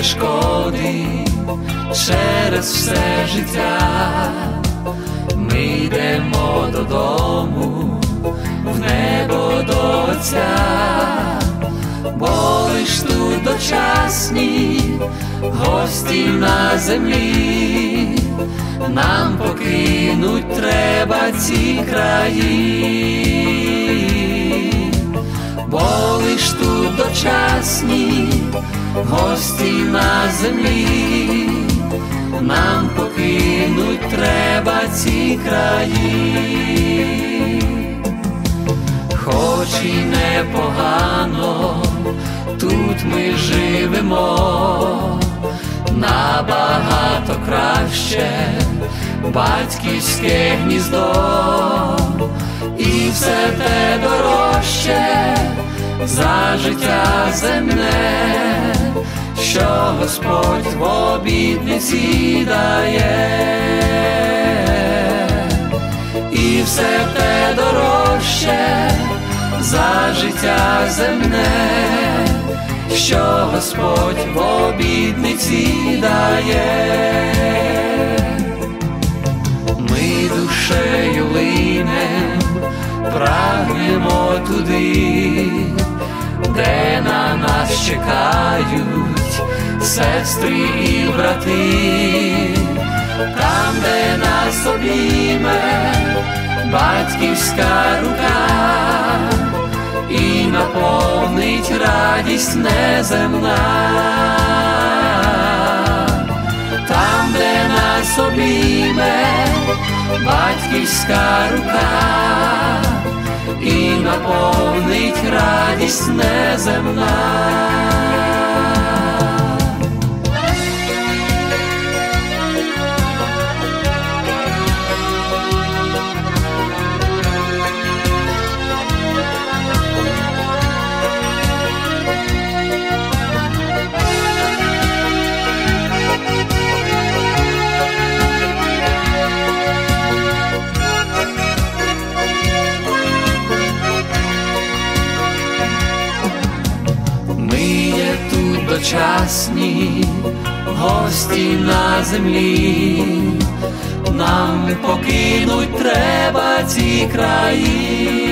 перешкоди через все життя, ми йдемо додому, в небо до Отця, бо лиш тут дочасні гості на землі, нам покинуть треба ці краї, бо лиш тут дочасні гості на землі, нам покинуть треба ці краї, хоч і непогано, тут ми живемо. Набагато краще батьківське гніздо, і все те дорожче за життя земне, що Господь в обітниці дає, і все те дорожче за життя земне, що Господь в обітниці дає. Душею линем прагнемо туди, де на нас чекають сестри і брати, там, де нас обійме батьківська рука і наповнить радість неземна, там, де нас обійме батьківська рука і наповнить радість неземна. Тут дочасні гості на землі, нам покинуть треба ці краї,